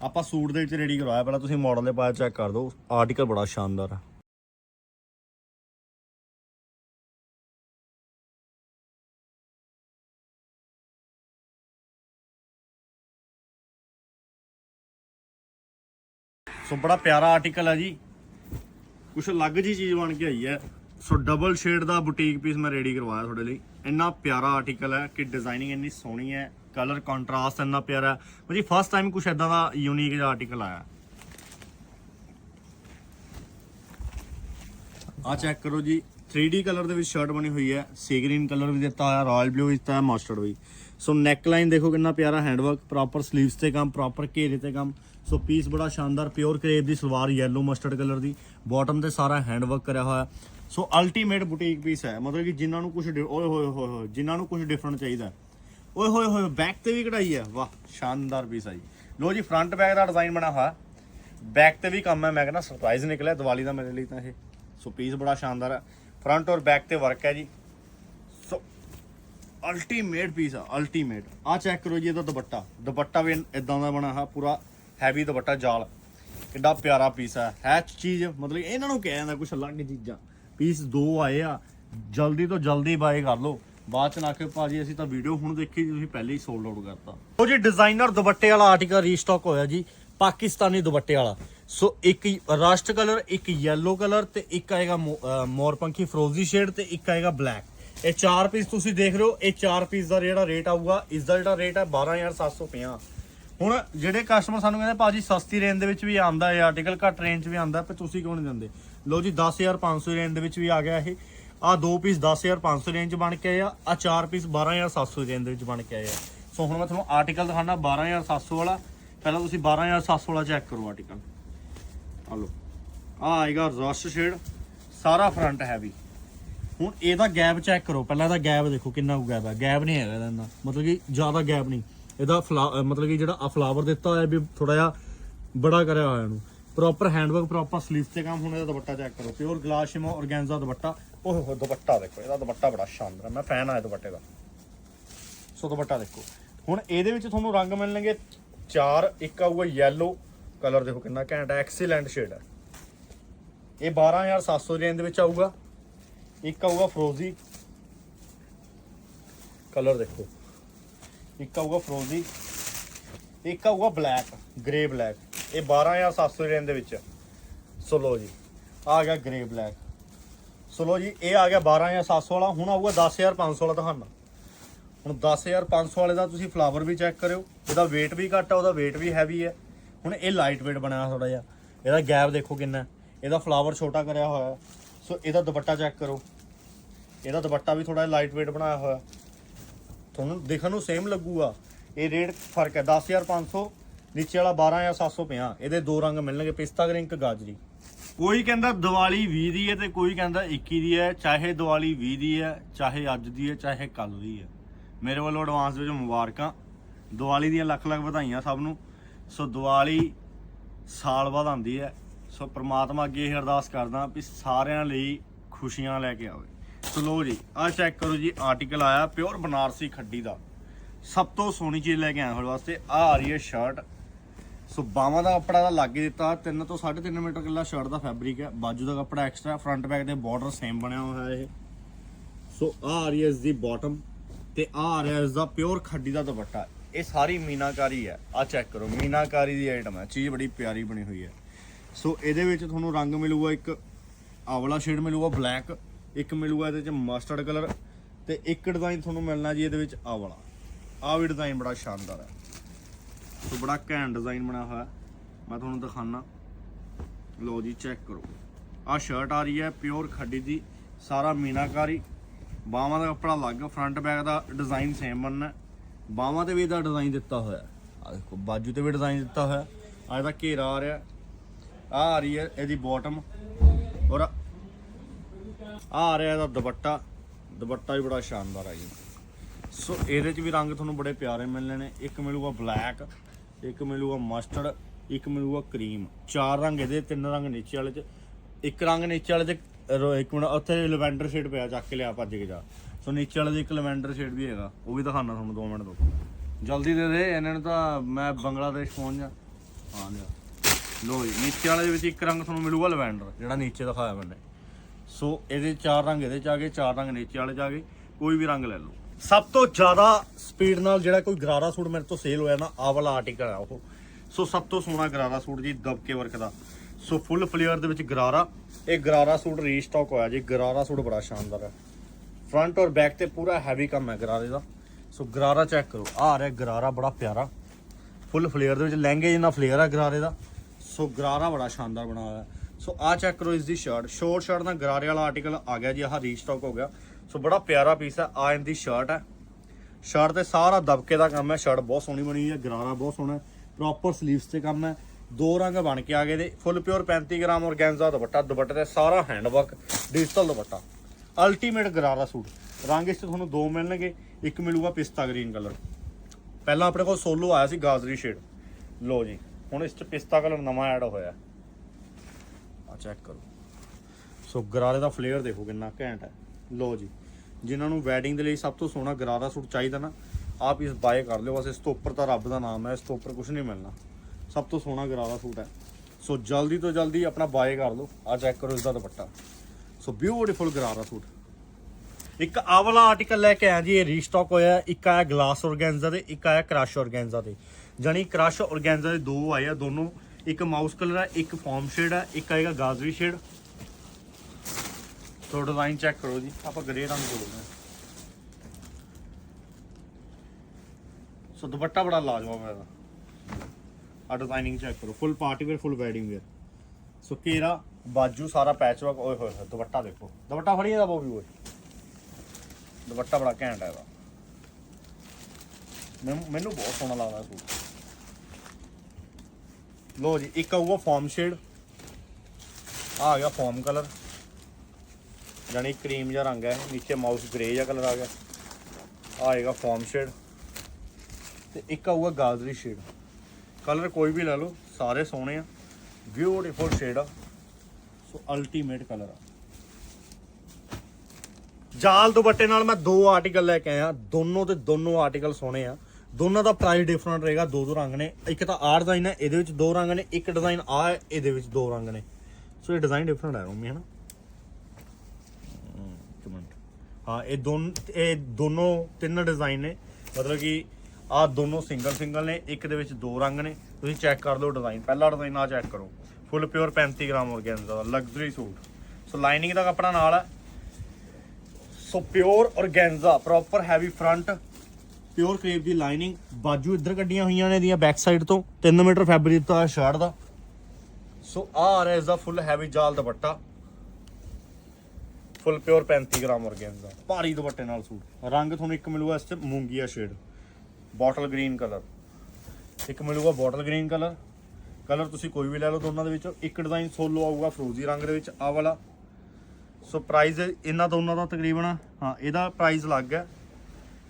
ਆਪਾਂ ਸੂਟ ਦੇ ਵਿੱਚ ਰੈਡੀ ਕਰਵਾਇਆ, ਪਹਿਲਾਂ ਤੁਸੀਂ ਮਾਡਲ ਦੇ ਪਾਇਆ ਚੈੱਕ ਕਰ ਦਿਓ ਆਰਟੀਕਲ ਬੜਾ ਸ਼ਾਨਦਾਰ ਹੈ। ਸੋ ਬੜਾ ਪਿਆਰਾ ਆਰਟੀਕਲ ਹੈ ਜੀ। ਕੁਛ ਅਲੱਗ ਜੀ ਚੀਜ਼ ਬਣ ਕੇ ਆਈ ਹੈ। ਸੋ ਡਬਲ ਸ਼ੇਡ ਦਾ ਬੁਟੀਕ ਪੀਸ ਮੈਂ ਰੈਡੀ ਕਰਵਾਇਆ ਤੁਹਾਡੇ ਲਈ। ਇੰਨਾ ਪਿਆਰਾ ਆਰਟੀਕਲ ਹੈ ਕਿ ਡਿਜ਼ਾਈਨਿੰਗ ਇੰਨੀ ਸੋਹਣੀ ਹੈ ਕਲਰ ਕੰਟਰਾਸਟ ਇੰਨਾ ਪਿਆਰਾ ਹੈ। ਭਾਜੀ ਫਸਟ ਟਾਈਮ ਕੁਛ ਐਦਾਂ ਦਾ ਯੂਨੀਕ ਜਿਹਾ ਆਰਟੀਕਲ ਆਇਆ। ਆ ਚੈੱਕ ਕਰੋ ਜੀ 3D ਕਲਰ ਦੇ ਵਿੱਚ ਸ਼ਰਟ ਬਣੀ ਹੋਈ ਹੈ ਸੀ ਗ੍ਰੀਨ ਕਲਰ ਵੀ ਦਿੱਤਾ ਹੋਇਆ ਰਾਇਲ ਬਲੂ ਵੀ ਦਿੱਤਾ ਹੈ ਮਸਟਰਡ ਵੀ। ਸੋ ਨੈਕ ਲਾਈਨ ਦੇਖੋ ਕਿੰਨਾ ਪਿਆਰਾ ਹੈਂਡਵਰਕ ਪ੍ਰੋਪਰ ਸਲੀਵਸ ਤੇ ਕੰਮ ਪ੍ਰੋਪਰ ਘੇਰੇ ਤੇ ਕੰਮ। ਸੋ ਪੀਸ ਬੜਾ ਸ਼ਾਨਦਾਰ ਪਿਓਰ ਕਰੇਪ ਦੀ ਸਲਵਾਰ ਯੈਲੋ ਮਸਟਰਡ ਕਲਰ ਦੀ। ਬਾਟਮ ਤੇ ਸਾਰਾ ਹੈਂਡਵਰਕ ਕਰਿਆ ਹੋਇਆ। ਸੋ ਅਲਟੀਮੇਟ ਬੁਟੀਕ ਪੀਸ ਹੈ। ਮਤਲਬ ਕਿ ਜਿਨ੍ਹਾਂ ਨੂੰ ਕੁਝ ਓਏ ਹੋਏ ਹੋਏ ਹੋਏ, ਜਿਨ੍ਹਾਂ ਨੂੰ ਕੁਝ ਡਿਫਰੈਂਟ ਚਾਹੀਦਾ ਹੈ। ਓਏ ਹੋਏ ਹੋਏ ਬੈਕ ਤੇ ਵੀ ਕਢਾਈ ਹੈ। ਵਾਹ, ਸ਼ਾਨਦਾਰ ਪੀਸ ਹੈ ਜੀ। ਲੋ ਜੀ ਫਰੰਟ ਬੈਕ ਦਾ ਡਿਜ਼ਾਈਨ ਬਣਾ ਹੋਇਆ। ਬੈਕ ਤੇ ਵੀ ਕੰਮ ਹੈ। ਮੈਂ ਕਹਿੰਦਾ ਸਰਪ੍ਰਾਈਜ਼ ਨਿਕਲਿਆ ਦੀਵਾਲੀ ਦਾ ਮੇਰੇ ਲਈ ਤਾਂ ਇਹ। ਸੋ ਪੀਸ ਬੜਾ ਸ਼ਾਨਦਾਰ ਹੈ। ਫਰੰਟ ਔਰ ਬੈਕ ਤੇ ਵਰਕ ਹੈ ਜੀ। ਸੋ ਅਲਟੀਮੇਟ ਪੀਸ ਆ ਅਲਟੀਮੇਟ ਆ ਚੈੱਕ ਕਰੋ ਜੀ ਇਹਦਾ ਦੁਪੱਟਾ। ਦੁਪੱਟਾ ਵੀ ਇਦਾਂ ਦਾ ਬਣਾ ਹੈ ਪੂਰਾ ਹੈਵੀ ਦੁਪੱਟਾ ਜਾਲ। ਕਿੱਡਾ ਪਿਆਰਾ ਪੀਸ ਹੈ। ਹੈ ਚੀਜ਼, ਮਤਲਬ ਇਹਨਾਂ ਨੂੰ ਕਹਿ ਜਾਂਦਾ ਕੁਝ ਅਲੱਗ ਚੀਜ਼ਾਂ। ਪੀਸ ਦੋ ਆਏ ਆ, ਜਲਦੀ ਤੋਂ ਜਲਦੀ ਬਾਏ ਕਰ ਲਓ। ਬਾਅਦ ਚ ਨਾ ਕਿ ਭਾਜੀ, ਅਸੀਂ ਤਾਂ ਵੀਡੀਓ ਹੁਣ ਦੇਖੀ ਤੁਸੀਂ ਪਹਿਲੇ ਹੀ ਸੋਲਡ ਆਊਟ ਕਰਤਾ। ਉਹ ਜੀ ਡਿਜ਼ਾਈਨਰ ਦੁਪੱਟੇ ਵਾਲਾ ਆਰਟੀਕਲ ਰੀਸਟਾਕ ਹੋਇਆ ਜੀ, ਪਾਕਿਸਤਾਨੀ ਦੁਪੱਟੇ ਵਾਲਾ। ਸੋ ਇੱਕ ਰਾਸ਼ਟ ਕਲਰ ਇੱਕ ਯੈਲੋ ਕਲਰ ਤੇ ਇੱਕ ਆਏਗਾ ਮੋ- ਮੋਰਪੰਖੀ ਫਰੋਜ਼ੀ ਸ਼ੇਡ ਤੇ ਇੱਕ ਆਏਗਾ ਬਲੈਕ ਇਹ ਚਾਰ ਪੀਸ ਤੁਸੀਂ ਦੇਖ ਰਹੇ ਹੋ, ਇਹ ਚਾਰ ਪੀਸ ਦਾ ਜਿਹੜਾ ਰੇਟ ਆਊਗਾ ਇਸ ਦਾ ਜਿਹੜਾ ਰੇਟ ਹੈ 12750 ਹੁਣ ਜਿਹੜੇ ਕਸਟਮਰ ਸਾਨੂੰ ਕਹਿੰਦੇ ਭਾਜੀ ਸਸਤੀ ਰੇਂਜ ਦੇ ਵਿੱਚ ਵੀ ਆਂਦਾ ਇਹ ਆਰਟੀਕਲ ਘੱਟ ਰੇਂਜ 'ਚ ਵੀ ਆਂਦਾ ਪਰ ਤੁਸੀਂ ਕਿਉਂ ਨਹੀਂ ਦਿੰਦੇ? ਲਓ ਜੀ 10500 ਰੇਂਜ ਦੇ ਵਿੱਚ ਵੀ ਆ ਗਿਆ ਇਹ। ਆ ਦੋ ਪੀਸ 10500 ਰੇਂਜ 'ਚ ਬਣ ਕੇ ਆਏ ਆ। ਚਾਰ ਪੀਸ 12700 ਰੇਂਜ ਦੇ ਵਿੱਚ ਬਣ ਕੇ ਆਏ ਆ। ਸੋ ਹੁਣ ਮੈਂ ਤੁਹਾਨੂੰ ਆਰਟੀਕਲ ਦਿਖਾਣਾ 12700 ਵਾਲਾ। ਪਹਿਲਾਂ ਤੁਸੀਂ 12700 ਵਾਲਾ ਚੈੱਕ ਕਰੋ ਆਰਟੀਕਲ ਆ ਲੋ ਆ ਆਏਗਾ ਰਸਟ ਸ਼ੇਡ ਸਾਰਾ ਫਰੰਟ ਹੈਵੀ ਹੁਣ ਇਹਦਾ ਗੈਪ ਚੈੱਕ ਕਰੋ। ਪਹਿਲਾਂ ਇਹਦਾ ਗੈਪ ਦੇਖੋ ਕਿੰਨਾ ਕੁ ਗੈਪ ਹੈ ਗੈਪ ਨਹੀਂ ਹੈਗਾ ਇਹਦਾ ਇੰਨਾ। ਮਤਲਬ ਕਿ ਜ਼ਿਆਦਾ ਗੈਪ ਨਹੀਂ। ਇਹਦਾ ਫਲਾ- ਅਹ ਮਤਲਬ ਕਿ ਜਿਹੜਾ ਆ ਫਲਾਵਰ ਦਿੱਤਾ ਹੋਇਆ ਵੀ ਥੋੜਾ ਜਿਹਾ ਬੜਾ ਕਰਿਆ ਹੋਇਆ ਇਹਨੂੰ। ਪ੍ਰੋਪਰ ਹੈਂਡਵਰਕ ਪ੍ਰੋਪਰ ਸਲੀਵ ਤੇ ਕੰਮ ਹੋਣਾ ਇਹਦਾ ਦੁਪੱਟਾ ਚੈੱਕ ਕਰੋ। Pure glass shimmer organza dupatta. ਓਹ ਹੋ, ਦੁਪੱਟਾ ਦੇਖੋ, ਇਹਦਾ ਦੁਪੱਟਾ ਬੜਾ ਸ਼ਾਨਦਾਰ ਹੈ। ਮੈਂ ਫੈਨ ਆਇਆ ਦੁਪੱਟੇ ਦਾ। ਸੋ ਦੁਪੱਟਾ ਦੇਖੋ। ਹੁਣ ਇਹਦੇ ਵਿੱਚ ਤੁਹਾਨੂੰ ਰੰਗ ਮਿਲਣਗੇ। ਚਾਰ, ਇੱਕ ਆਊਗਾ ਯੈਲੋ ਕਲਰ ਦੇਖੋ ਕਿੰਨਾ ਘੈਂਟ ਹੈ ਐਕਸੀਲੈਂਟ ਸ਼ੇਡ ਹੈ। ਇਹ 12700 ਰੇਂਜ ਦੇ ਵਿੱਚ ਆਊਗਾ। ਇੱਕ ਆਊਗਾ ਫਰੋਜ਼ੀ ਕਲਰ ਦੇਖੋ। ਇੱਕ ਆਊਗਾ ਫਰੋਜ਼ੀ ਇੱਕ ਆਊਗਾ ਬਲੈਕ ਗ੍ਰੇ ਬਲੈਕ ਇਹ 12700 ਰੇਂਜ ਦੇ ਵਿੱਚ। ਸੋ ਲੋ ਜੀ, ਆ ਗਿਆ ਗ੍ਰੇ ਬਲੈਕ ਸੋ ਲੋ ਜੀ, ਇਹ ਆ ਗਿਆ 12700 ਵਾਲਾ, ਹੁਣ ਆਊਗਾ 10500 ਵਾਲਾ ਤੁਹਾਨੂੰ। ਹੁਣ 10500 ਵਾਲੇ ਦਾ ਤੁਸੀਂ ਫਲਾਵਰ ਵੀ ਚੈੱਕ ਕਰਿਓ ਇਹਦਾ weight ਵੀ ਘੱਟ ਆ, ਉਹਦਾ weight ਵੀ ਹੈਵੀ ਹੈ ਹੁਣ ਇਹ ਲਾਈਟ weight ਬਣਾਇਆ ਥੋੜਾ ਜਿਹਾ, ਇਹਦਾ ਗੈਪ ਦੇਖੋ ਕਿੰਨਾ ਇਹਦਾ ਫਲਾਵਰ ਛੋਟਾ ਕਰਿਆ ਹੋਇਆ ਸੋ ਇਹਦਾ ਦੁਪੱਟਾ ਚੈੱਕ ਕਰੋ ਇਹਦਾ ਦੁਪੱਟਾ ਵੀ ਥੋੜਾ ਲਾਈਟ weight ਬਣਾਇਆ ਹੋਇਆ ਤੁਹਾਨੂੰ ਦੇਖਣ ਨੂੰ ਸੇਮ ਲੱਗੂਗਾ। ਇਹ ਰੇਟ ਫ਼ਰਕ ਹੈ 10500 ਨੀਚੇ ਵਾਲਾ 12750 ਇਹਦੇ ਦੋ ਰੰਗ ਮਿਲਣਗੇ, ਪਿਸਤਾ ਗ੍ਰੀਨ, ਇੱਕ ਗਾਜਰੀ। ਕੋਈ ਕਹਿੰਦਾ ਦੀਵਾਲੀ 20 ਦੀ ਹੈ ਤੇ ਕੋਈ ਕਹਿੰਦਾ 21 ਦੀ ਹੈ। ਚਾਹੇ ਦੀਵਾਲੀ 20 ਦੀ ਹੈ, ਚਾਹੇ ਅੱਜ ਦੀ ਹੈ, ਚਾਹੇ ਕੱਲ ਦੀ ਹੈ। ਮੇਰੇ ਵੱਲੋਂ ਐਡਵਾਂਸ ਵਿੱਚ ਮੁਬਾਰਕਾਂ। ਦੀਵਾਲੀ ਦੀਆਂ ਲੱਖ ਲੱਖ ਵਧਾਈਆਂ ਸਭ ਨੂੰ। ਸੋ ਦੀਵਾਲੀ ਸਾਲ ਬਾਅਦ ਆਉਂਦੀ ਹੈ। ਸੋ ਪ੍ਰਮਾਤਮਾ ਅੱਗੇ ਇਹ ਅਰਦਾਸ ਕਰਦਾ ਵੀ ਸਾਰਿਆਂ ਲਈ ਖੁਸ਼ੀਆਂ ਲੈ ਕੇ ਆਵੇ। ਸਲੋ ਜੀ, ਆਹ ਚੈੱਕ ਕਰੋ ਜੀ ਆਰਟੀਕਲ ਆਇਆ ਪਿਓਰ ਬਨਾਰਸੀ ਖੱਡੀ ਦਾ। ਸਭ ਤੋਂ ਸੋਹਣੀ ਚੀਜ਼ ਲੈ ਕੇ ਆਇਆ ਤੁਹਾਡੇ ਵਾਸਤੇ ਆ ਆ ਰਹੀ ਹੈ ਸ਼ਰਟ ਸੋ ਬਾਹਾਂ ਦਾ ਕੱਪੜਾ ਦਾ ਲੱਗ ਹੀ ਦਿੱਤਾ 3 ਤੋਂ 3.5 ਮੀਟਰ ਕਿੱਲਾ ਸ਼ਰਟ ਦਾ ਫੈਬਰਿਕ ਹੈ। ਬਾਜੂ ਦਾ ਕੱਪੜਾ ਐਕਸਟਰਾ ਫਰੰਟ ਬੈਕ ਦੇ ਬਾਰਡਰ ਸੇਮ ਬਣਿਆ ਹੋਇਆ ਹੈ ਇਹ। ਸੋ ਆ ਆ ਰਹੀ ਹੈ ਇਸ ਦੀ ਬਾਟਮ ਤੇ ਆ ਆ ਰਿਹਾ ਇਸ ਦਾ ਪਿਓਰ ਖੱਡੀ ਦਾ ਦੁਪੱਟਾ। ਇਹ ਸਾਰੀ ਮੀਨਾਕਾਰੀ ਹੈ। ਆ ਚੈੱਕ ਕਰੋ, ਮੀਨਾਕਾਰੀ ਦੀ ਆਈਟਮ ਹੈ। ਚੀਜ਼ ਬੜੀ ਪਿਆਰੀ ਬਣੀ ਹੋਈ ਹੈ। ਸੋ ਇਹਦੇ ਵਿੱਚ ਤੁਹਾਨੂੰ ਰੰਗ ਮਿਲੂਗਾ ਇੱਕ, ਆਵਲਾ ਸ਼ੇਡ ਮਿਲੂਗਾ ਬਲੈਕ ਇੱਕ ਮਿਲੂਗਾ ਇਹਦੇ ਵਿੱਚ ਮਸਟਰਡ ਕਲਰ ਤੇ ਇੱਕ ਡਿਜ਼ਾਈਨ ਤੁਹਾਨੂੰ ਮਿਲਣਾ ਜੀ ਇਹਦੇ ਵਿੱਚ ਆ ਵਾਲਾ। ਆ ਵੀ ਡਿਜ਼ਾਈਨ ਬੜਾ ਸ਼ਾਨਦਾਰ ਹੈ। ਸੋ ਬੜਾ ਘੈਂਟ ਡਿਜ਼ਾਈਨ ਬਣਿਆ ਹੋਇਆ। ਮੈਂ ਤੁਹਾਨੂੰ ਦਿਖਾਣਾ ਲਓ ਜੀ ਚੈੱਕ ਕਰੋ। ਆ ਸ਼ਰਟ ਆ ਰਹੀ ਹੈ ਪਿਓਰ ਖੱਡੀ ਦੀ, ਸਾਰਾ ਮੀਨਾਕਾਰੀ। ਬਾਹਾਂ ਦਾ ਕੱਪੜਾ ਅਲੱਗ ਫਰੰਟ ਬੈਕ ਦਾ ਡਿਜ਼ਾਈਨ ਸੇਮ ਬਣਨਾ ਬਾਹਾਂ ਤੇ ਵੀ ਇਹਦਾ ਡਿਜ਼ਾਈਨ ਦਿੱਤਾ ਹੋਇਆ ਆ ਦੇਖੋ, ਬਾਜੂ ਤੇ ਵੀ ਡਿਜ਼ਾਈਨ ਦਿੱਤਾ ਹੋਇਆ ਆ ਇਹਦਾ ਘੇਰਾ ਆ ਰਿਹਾ ਆ ਆ ਰਹੀ ਹੈ ਇਹਦੀ ਬਾਟਮ ਔਰ ਆ ਆ ਰਿਹਾ ਇਹਦਾ ਦੁਪੱਟਾ। ਦੁਪੱਟਾ ਵੀ ਬੜਾ ਸ਼ਾਨਦਾਰ ਆ ਜੀ। ਸੋ ਇਹਦੇ ਚ ਵੀ ਰੰਗ ਤੁਹਾਨੂੰ ਬੜੇ ਪਿਆਰੇ ਮਿਲਣੇ ਨੇ। ਇੱਕ ਮਿਲੂਗਾ ਬਲੈਕ, ਇੱਕ ਮਿਲੂਗਾ ਮਸਟਰਡ, ਇੱਕ ਮਿਲੂਗਾ ਕਰੀਮ। ਚਾਰ ਰੰਗ ਇਹਦੇ, ਤਿੰਨ ਰੰਗ ਨੀਚੇ ਵਾਲੇ ਚ। ਇੱਕ ਰੰਗ ਨੀਚੇ ਵਾਲੇ ਚ ਇੱਕ ਮਿੰਟ, ਉੱਥੇ ਲਵੈਂਡਰ ਸ਼ੇਡ ਪਿਆ, ਚੱਕ ਕੇ ਲਿਆ ਭੱਜ ਕੇ ਜਾ। ਸੋ ਨੀਚੇ ਵਾਲੇ ਦੇ ਇੱਕ ਲਵੈਂਡਰ ਸ਼ੇਡ ਵੀ ਹੈਗਾ। ਉਹ ਵੀ ਦਿਖਾਣਾ ਤੁਹਾਨੂੰ 2 ਮਿੰਟ ਤੋਂ ਜਲਦੀ ਦੇ ਦੇ, ਇਹਨਾਂ ਨੂੰ ਤਾਂ ਮੈਂ ਬੰਗਲਾਦੇਸ਼ ਪਹੁੰਚ ਜਾ। ਹਾਂ, ਲਿਆ। ਲੋ ਜੀ, ਨੀਚੇ ਵਾਲੇ ਦੇ ਵਿੱਚ ਇੱਕ ਰੰਗ ਤੁਹਾਨੂੰ ਮਿਲੂਗਾ ਲਵੈਂਡਰ, ਜਿਹੜਾ ਨੀਚੇ ਦਿਖਾਇਆ ਮੈਨੇ। ਸੋ ਇਹਦੇ ਚਾਰ ਰੰਗ ਇਹਦੇ ਚ ਆ ਗਏ, ਚਾਰ ਰੰਗ ਨੀਚੇ ਵਾਲੇ ਚ ਆ ਗਏ। ਕੋਈ ਵੀ ਰੰਗ ਲੈ ਲਓ। ਸਭ ਤੋਂ ਜ਼ਿਆਦਾ ਸਪੀਡ ਨਾਲ ਜਿਹੜਾ ਕੋਈ ਗਰਾਰਾ ਸੂਟ ਮੇਰੇ ਤੋਂ ਸੇਲ ਹੋਇਆ ਨਾ, ਆਹ ਵਾਲਾ ਆਰਟੀਕਲ ਆ ਉਹ। ਸੋ ਸਭ ਤੋਂ ਸੋਹਣਾ ਗਰਾਰਾ ਸੂਟ ਜੀ, ਦਬਕੇ ਵਰਕ ਦਾ। ਸੋ ਫੁੱਲ ਫਲੇਅਰ ਦੇ ਵਿੱਚ ਗਰਾਰਾ। ਇਹ ਗਰਾਰਾ ਸੂਟ ਰੀਸਟਾਕ ਹੋਇਆ ਜੀ, ਗਰਾਰਾ ਸੂਟ ਬੜਾ ਸ਼ਾਨਦਾਰ ਹੈ। ਫਰੰਟ ਔਰ ਬੈਕ ਤੇ ਪੂਰਾ ਹੈਵੀ ਕੰਮ ਹੈ ਗਰਾਰੇ ਦਾ। ਸੋ ਗਰਾਰਾ ਚੈੱਕ ਕਰੋ ਆ ਰਿਹਾ ਗਰਾਰਾ ਬੜਾ ਪਿਆਰਾ। ਫੁੱਲ ਫਲੇਅਰ ਦੇ ਵਿੱਚ ਲਹਿੰਗੇ ਜਿੰਨਾ ਫਲੇਅਰ ਹੈ ਗਰਾਰੇ ਦਾ। ਸੋ ਗਰਾਰਾ ਬੜਾ ਸ਼ਾਨਦਾਰ ਬਣਾ ਹੋਇਆ। ਸੋ ਆ ਚੈੱਕ ਕਰੋ ਇਸ ਦੀ ਸ਼ਰਟ ਸ਼ੋਰਟ ਸ਼ਰਟ ਦਾ ਗਰਾਰੇ ਵਾਲਾ ਆਰਟੀਕਲ ਆ ਗਿਆ ਜੀ, ਆਹ ਰੀਸਟਾਕ ਹੋ ਗਿਆ। ਸੋ ਬੜਾ ਪਿਆਰਾ ਪੀਸ ਹੈ, ਆ ਇਹਦੀ ਸ਼ਰਟ ਹੈ। ਸ਼ਰਟ ਤੇ ਸਾਰਾ ਦਬਕੇ ਦਾ ਕੰਮ ਹੈ ਸ਼ਰਟ ਬਹੁਤ ਸੋਹਣੀ ਬਣੀ ਹੈ, ਗਰਾਰਾ ਬਹੁਤ ਸੋਹਣਾ ਹੈ ਪ੍ਰੋਪਰ ਸਲੀਵਸ ਤੇ ਕੰਮ ਹੈ। ਦੋ ਰੰਗ ਬਣ ਕੇ ਆ ਗਏ ਦੇ full pure 35 gram organza dupatta, ਦੁਪੱਟੇ ਤੇ ਸਾਰਾ hand work digital dupatta. Ultimate gharara suit. ਰੰਗ ਇਸ 'ਚ ਤੁਹਾਨੂੰ ਦੋ ਮਿਲਣਗੇ, ਇੱਕ ਮਿਲੂਗਾ ਪਿਸਤਾ ਗ੍ਰੀਨ ਕਲਰ ਪਹਿਲਾਂ ਆਪਣੇ ਕੋਲ ਸੋਲੋ ਆਇਆ ਸੀ ਗਾਜ਼ਰੀ ਸ਼ੇਡ ਲੋ ਜੀ, ਹੁਣ ਇਸ 'ਚ ਪਿਸਤਾ ਕਲਰ ਨਵਾਂ ਐਡ ਹੋਇਆ। ਚੈੱਕ ਕਰੋ। ਸੋ ਗਰਾਰੇ ਦਾ ਫਲੇਅਰ ਦੇਖੋ ਕਿੰਨਾ ਘੈਂਟ ਹੈ। ਲੋ ਜੀ, ਜਿਨ੍ਹਾਂ ਨੂੰ ਵੈਡਿੰਗ ਦੇ ਲਈ ਸਭ ਤੋਂ ਸੋਹਣਾ ਗਰਾਰਾ ਸੂਟ ਚਾਹੀਦਾ ਨਾ, ਆਪ ਇਸ ਬਾਏ ਕਰ ਲਿਓ। ਬਸ ਇਸ ਤੋਂ ਉੱਪਰ ਤਾਂ ਰੱਬ ਦਾ ਨਾਮ ਹੈ, ਇਸ ਤੋਂ ਉੱਪਰ ਕੁਝ ਨਹੀਂ ਮਿਲਣਾ। ਸਭ ਤੋਂ ਸੋਹਣਾ ਗਰਾਰਾ ਸੂਟ ਹੈ। ਸੋ ਜਲਦੀ ਤੋਂ ਜਲਦੀ ਆਪਣਾ ਬਾਏ ਕਰ ਲਓ। ਆ ਚੈੱਕ ਕਰੋ ਇਸ ਦਾ ਦੁਪੱਟਾ। ਸੋ ਬਿਊਟੀਫੁਲ ਗਰਾਰਾ ਸੂਟ। ਇੱਕ ਆਹ ਵਾਲਾ ਆਰਟੀਕਲ ਲੈ ਕੇ ਆਇਆ ਜੀ, ਇਹ ਰੀਸਟਾਕ ਹੋਇਆ। ਇੱਕ ਆਇਆ ਗਲਾਸ ਔਰਗੈਂਜ਼ਾ ਦੇ ਇੱਕ ਆਇਆ ਕ੍ਰਸ਼ ਔਰਗੈਂਜ਼ਾ ਦੇ ਜਾਨੀ ਕ੍ਰਸ਼ ਔਰਗੈਂਜ਼ਾ ਦੇ ਦੋ ਆਏ ਆ, ਦੋਨੋਂ ਇੱਕ ਮਾਊਸ ਕਲਰ ਹੈ ਇੱਕ ਫਾਰਮ ਸ਼ੇਡ ਹੈ ਇੱਕ ਆਏਗਾ ਗਾਜ਼ਰੀ ਸ਼ੇਡ ਸੋ ਡਿਜ਼ਾਈਨ ਚੈੱਕ ਕਰੋ ਜੀ, ਆਪਾਂ ਗ੍ਰੇ ਰੰਗ ਬੋਲਦੇ ਹਾਂ। ਸੋ ਦੁਪੱਟਾ ਬੜਾ ਲਾਜਵਾਬ ਹੈ ਇਹਦਾ। ਆ ਡਿਜ਼ਾਈਨਿੰਗ ਚੈੱਕ ਕਰੋ full party wear full wedding wear so ਘੇਰਾ, ਬਾਜੂ, ਸਾਰਾ ਪੈਚ ਵਰਕ ਓਏ ਹੋਏ ਹੋਏ, ਦੁਪੱਟਾ ਦੇਖੋ। ਦੁਪੱਟਾ ਫੜੀ ਇਹਦਾ ਬੋਬੀ ਓਏ ਦੁਪੱਟਾ ਬੜਾ ਘੈਂਟ ਹੈ ਇਹਦਾ। ਮੈਨੂੰ ਮੈਨੂੰ ਬਹੁਤ ਸੋਹਣਾ ਲੱਗਦਾ ਸੂਟ। ਲੋ ਜੀ, ਇੱਕ ਆਊਗਾ ਫਾਰਮ ਸ਼ੇਡ ਆ ਗਿਆ ਫਾਰਮ ਕਲਰ ਜਾਨੀ ਕਰੀਮ ਜਿਹਾ ਰੰਗ ਹੈ, ਨੀਚੇ ਮਾਊਸ ਗ੍ਰੇ ਜਿਹਾ ਕਲਰ ਆ ਗਿਆ। ਆ ਆਏਗਾ ਫਾਰਮ ਸ਼ੇਡ ਤੇ ਇੱਕ ਆਊਗਾ ਗਾਜ਼ਰੀ ਸ਼ੇਡ ਕਲਰ ਕੋਈ ਵੀ ਲੈ ਲਓ, ਸਾਰੇ ਸੋਹਣੇ ਆ। ਬਿਊਟੀਫੁਲ ਸ਼ੇਡ ਆ। ਸੋ ਅਲਟੀਮੇਟ ਕਲਰ ਆ। ਜਾਲ ਦੁਪੱਟੇ ਨਾਲ ਮੈਂ ਦੋ ਆਰਟੀਕਲ ਲੈ ਕੇ ਆਇਆ। ਦੋਨੋਂ ਤੇ ਦੋਨੋਂ ਆਰਟੀਕਲ ਸੋਹਣੇ ਆ। ਦੋਨਾਂ ਦਾ ਪ੍ਰਾਈਸ ਡਿਫਰੈਂਟ ਰਹੇਗਾ ਦੋ ਦੋ ਰੰਗ ਨੇ। ਇੱਕ ਤਾਂ ਆਰ ਡਿਜ਼ਾਈਨ ਹੈ ਇਹਦੇ ਵਿੱਚ ਦੋ ਰੰਗ ਨੇ ਇੱਕ ਡਿਜ਼ਾਈਨ ਆ ਇਹਦੇ ਵਿੱਚ ਦੋ ਰੰਗ ਨੇ। ਸੋ ਇਹ ਡਿਜ਼ਾਈਨ ਡਿਫਰੈਂਟ ਹੈ ਰੋਮੀ ਹਨਾ? ਹਮ, ਇੱਕ ਮਿੰਟ। ਹਾਂ ਇਹ ਦੋਨ ਇਹ ਦੋਨੋਂ ਤਿੰਨ ਡਿਜ਼ਾਈਨ ਨੇ। ਮਤਲਬ ਕਿ ਆ ਦੋਨੋਂ ਸਿੰਗਲ ਸਿੰਗਲ ਨੇ ਇੱਕ ਦੇ ਵਿੱਚ ਦੋ ਰੰਗ ਨੇ। ਤੁਸੀਂ ਚੈੱਕ ਕਰ ਲਓ ਡਿਜ਼ਾਈਨ ਪਹਿਲਾ ਡਿਜ਼ਾਈਨ ਆ ਚੈੱਕ ਕਰੋ। ਫੁੱਲ ਪਿਓਰ 35 ਗ੍ਰਾਮ ਔਰਗੈਂਜ਼ਾ ਦਾ ਲਗਜ਼ਰੀ ਸੂਟ ਸੋ ਲਾਈਨਿੰਗ ਦਾ ਕੱਪੜਾ ਨਾਲ ਹੈ so pure organza proper heavy front pure crepe ਦੀ ਲਾਈਨਿੰਗ ਬਾਜੂ ਇੱਧਰ ਕੱਢੀਆਂ ਹੋਈਆਂ ਨੇ ਇਹਦੀਆਂ ਬੈਕ ਸਾਈਡ ਤੋਂ। 3 ਮੀਟਰ ਫੈਬਰਿਕ ਦਾ ਸ਼ਰਟ ਦਾ। ਸੋ ਆ ਆ ਰਿਹਾ ਇਸ ਦਾ ਫੁੱਲ ਹੈਵੀ ਜਾਲ dupatta. Full pure 35 gram organza ਭਾਰੀ ਦੁਪੱਟੇ ਨਾਲ ਸੂਟ। ਰੰਗ ਤੁਹਾਨੂੰ ਇੱਕ ਮਿਲੂਗਾ ਇਸ ਚ ਮੂੰਗੀਆ ਸ਼ੇਡ ਬੋਟਲ ਗ੍ਰੀਨ ਕਲਰ ਇੱਕ ਮਿਲੂਗਾ ਬੋਟਲ ਗ੍ਰੀਨ ਕਲਰ ਕਲਰ ਤੁਸੀਂ ਕੋਈ ਵੀ ਲੈ ਲਓ ਦੋਨਾਂ ਦੇ ਵਿੱਚੋਂ। ਇੱਕ ਡਿਜ਼ਾਈਨ ਸੋਲੋ ਆਊਗਾ ਫਰੋਜ਼ੀ ਰੰਗ ਦੇ ਵਿੱਚ ਆ ਵਾਲਾ। ਸੋ ਪ੍ਰਾਈਸ ਇਹਨਾਂ ਦੋਨਾਂ ਦਾ ਤਕਰੀਬਨ, ਹਾਂ, ਇਹਦਾ ਪ੍ਰਾਈਸ ਅਲੱਗ ਹੈ।